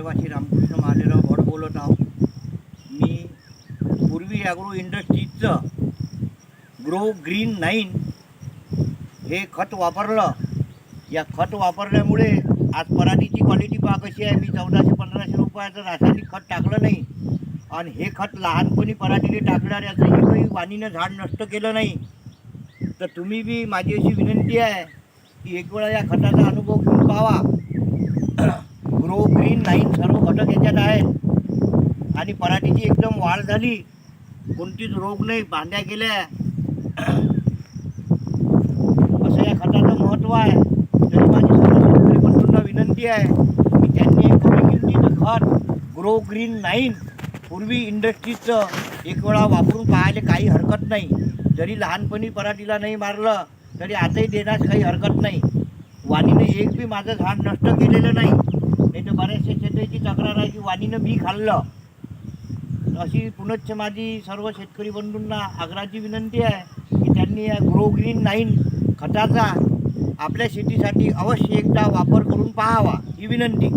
रहिवासी रामकृष्ण मालेराव भट बोलत आहो मी पूर्वी ॲग्रो इंडस्ट्रीजचं ग्रो ग्रीन नाईन हे खत वापरलं. या खत वापरल्यामुळे आज पराठीची क्वालिटी पहा कशी आहे. मी चौदाशे पंधराशे रुपयाचं रासायनिक खत टाकलं नाही. आणि हे खत लहानपणी पराठीने टाकणाऱ्याचं हे काही वाणीनं झाड नष्ट केलं नाही. तर तुम्ही बी माझी अशी विनंती आहे की एक वेळा या खताचा अनुभव घेऊन पाहावा ग्रो ग्रीन नाईन सर्व घटक याच्यात आहेत. आणि पराठीची एकदम वाढ झाली. कोणतीच रोग नाही बांध्या गेल्या. असं या खताचं महत्त्व आहे. तरी माझी सर्व शेतकरी विनंती आहे. की त्यांनी एक कमी किमतीचं खत ग्रो ग्रीन नाईन पूर्वी इंडस्ट्रीजचं एक वेळा वापरून पाहायला काही हरकत नाही. जरी लहानपणी पराठीला नाही मारलं तरी आताही देण्यास काही हरकत नाही. वाणीने एक बी माझं झाड नष्ट केलेलं नाही नाही तर बऱ्याचशा शेतकऱ्याची तक्रार आहे की वाणीनं बी खाल्लं. अशी पुनश्च माझी सर्व शेतकरी बंधूंना आग्राची विनंती आहे की त्यांनी या ग्रो ग्रीन नाईन खताचा आपल्या शेतीसाठी अवश्य एकदा वापर करून पाहावा ही विनंती.